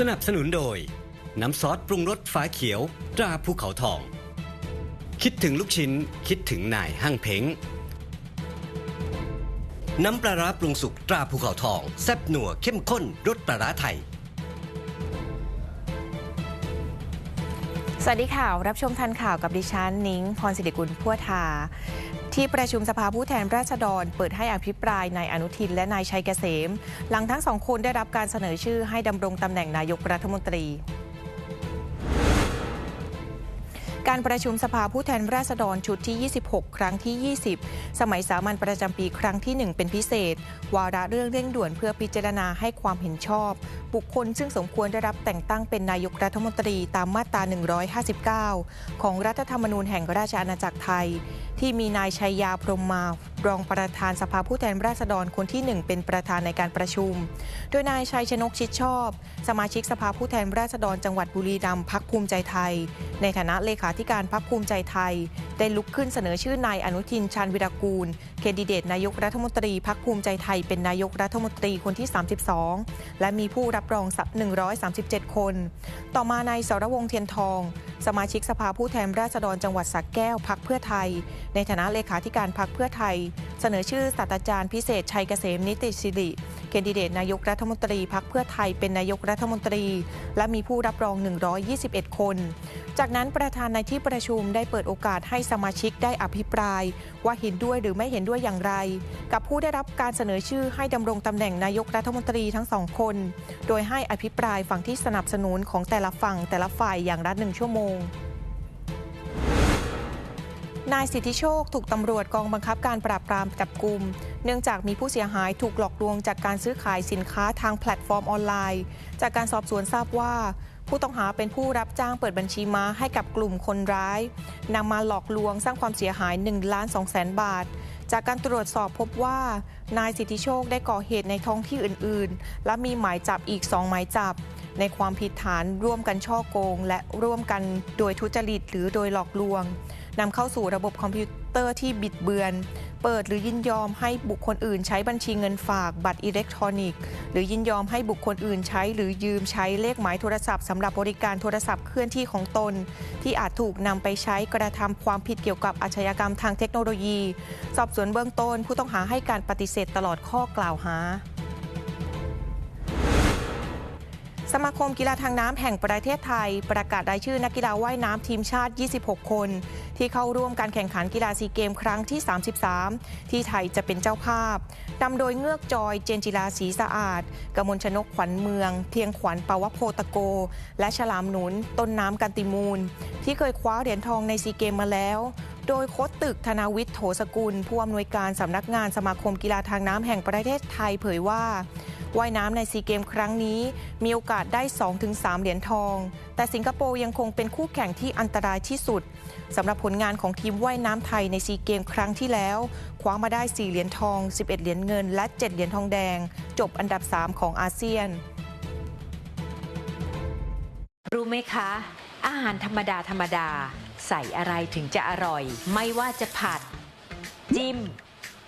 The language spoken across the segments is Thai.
สนับสนุนโดย น้ำซอสปรุงรสฟ้าเขียว ตราภูเขาทอง คิดถึงลูกชิ้น คิดถึงนายห้างเพ้ง น้ำปลาร้าปรุงสุกตราภูเขาทอง แซ่บหนัวเข้มข้นรสปลาร้าไทย สวัสดีค่ะ รับชมทันข่าวกับดิฉันนิ้ง พรศิริกุลพัวทา ที่ประชุมสภาผู้แทนราษฎร เปิดให้อภิปรายนายอนุทินและนายชัยเกษม หลังทั้งสองคนได้รับการเสนอชื่อให้ดำรงตำแหน่งนายกรัฐมนตรี การประชุมสภาผู้แทนราษฎรชุดที่ 26 ครั้งที่ 20 สมัยสามัญประจำปีครั้งที่ 1 เป็นพิเศษ วาระเรื่องเร่งด่วนเพื่อพิจารณาให้ความเห็นชอบ บุคคลซึ่งสมควรได้รับแต่งตั้งเป็นนายกรัฐมนตรีตามมาตรา 159 ของรัฐธรรมนูญแห่งราชอาณาจักรไทย ที่มีนายชัยยาพรหมมารองประธานสภาผู้แทนราษฎรคนที่ 1 เป็นประธานในการประชุม โดยนายชัยชนกชิดชอบ สมาชิกสภาผู้แทนราษฎรจังหวัดบุรีรัมย์พักภูมิใจไทย ในฐานะเลขาธิการพักภูมิใจไทย ได้ลุกขึ้นเสนอชื่อนายอนุทินชาญวิรากูลแคนดิเดตนายกรัฐมนตรีพักภูมิใจไทย เป็นนายกรัฐมนตรีคนที่ 32 และมีผู้รับรองสัก137 คน ต่อมานายสรวงเทียนทอง สมาชิกสภาผู้แทนราษฎรจังหวัดสระแก้วพักเพื่อไทย ในฐานะเลขาธิการพักเพื่อไทย เสนอชื่อศาสตราจารย์พิเศษชัยเกษมนิติสิริ แคนดิเดตนายกรัฐมนตรีพักเพื่อไทยเป็นนายกรัฐมนตรี และมีผู้รับรอง 121 คน จากนั้นประธานในที่ประชุมได้เปิดโอกาสให้สมาชิกได้อภิปราย ว่าเห็นด้วยหรือไม่เห็นด้วยอย่างไร กับผู้ได้รับการเสนอชื่อให้ดำรงตำแหน่งนายกรัฐมนตรีทั้งสองคน โดยให้อภิปรายฝั่งที่สนับสนุนของแต่ละฝั่งแต่ละฝ่ายอย่างละหนึ่งชั่วโมง นายสิทธิโชคถูกตำรวจกองบังคับการปราบปรามจับกลุ่ม เนื่องจากมีผู้เสียหายถูกหลอกลวงจากการซื้อขายสินค้าทางแพลตฟอร์มออนไลน์ จากการสอบสวนทราบว่า ผู้ต้องหาเป็นผู้รับจ้างเปิดบัญชีม้าให้กับกลุ่มคนร้ายนำมาหลอกลวงสร้างความเสียหาย1ล้าน2แสนบาท จากการตรวจสอบพบว่า นายสิทธิโชคได้ก่อเหตุในท้องที่อื่น ๆ และมีหมายจับอีก2หมายจับ ในความผิดฐานร่วมกันช่อโกง และร่วมกันโดยทุจริตหรือโดยหลอกลวง นำเข้าสู่ระบบคอมพิวเตอร์ที่บิดเบือน เปิดหรือยินยอมให้บุคคลอื่น ใช้บัญชีเงินฝากบัตรอิเล็กทรอนิกส์ หรือยินยอมให้บุคคลอื่นใช้หรือยืมใช้เลขหมายโทรศัพท์สำหรับบริการโทรศัพท์เคลื่อนที่ของตน ที่อาจถูกนำไปใช้กระทำความผิดเกี่ยวกับอาชญากรรมทางเทคโนโลยี สอบสวนเบื้องต้นผู้ต้องหาให้การปฏิเสธตลอดข้อกล่าวหา สมาคมกีฬาทางน้ำแห่งประเทศไทย ประกาศรายชื่อนักกีฬาว่ายน้ำทีมชาติ 26 คน ที่เข้าร่วมการแข่งขันกีฬาซีเกมครั้งที่ 33 ที่ไทยจะเป็นเจ้าภาพนำโดยเงือกจอยเจนจิลาศรีสะอาดกมลชนกขวัญเมือง เพียงขวัญปาวโพตะโก และฉลามหนุน ต้นน้ำกันติมูล ที่เคยคว้าเหรียญทองในซีเกมมาแล้วโดยโค้ชตึกธนาวิทย์โถสกุล ผู้อำนวยการสำนักงานสมาคมกีฬาทางน้ำแห่งประเทศไทยเผยว่า ว่ายน้ำในซีเกมครั้งนี้ มีโอกาสได้ 2-3 เหรียญทอง แต่สิงคโปร์ยังคงเป็นคู่แข่งที่อันตรายที่สุดสำหรับผลงานของทีมว่ายน้ำไทยในซีเกมครั้งที่แล้ว คว้ามาได้ 4 เหรียญทอง 11 เหรียญเงิน และ 7 เหรียญทองแดง จบอันดับ 3 ของอาเซียน รู้ไหมคะ อาหารธรรมดาธรรมดา ใส่อะไรถึงจะอร่อย ไม่ว่าจะผัด จิ้ม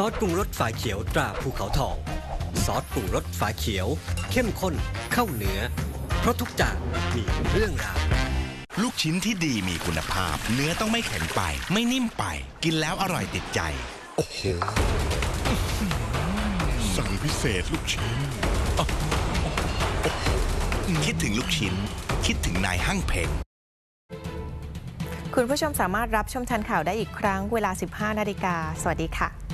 ซอสปรุงรสฝาเขียวตราภูเขาทอง ซอสปรุงรสฝาเขียว เข้มข้นเข้าเนื้อ เพราะทุกจานมีเรื่องราวลูกชิ้นที่ดีมีคุณภาพ เนื้อต้องไม่แข็งไป ไม่นิ่มไป กินแล้วอร่อยติดใจ โอ้โห สั่งพิเศษลูกชิ้น คิดถึงลูกชิ้น คิดถึงนายห้างเพ็งคุณผู้ชมสามารถรับชมทันข่าวได้อีกครั้งเวลา 15 นาฬิกา สวัสดีค่ะ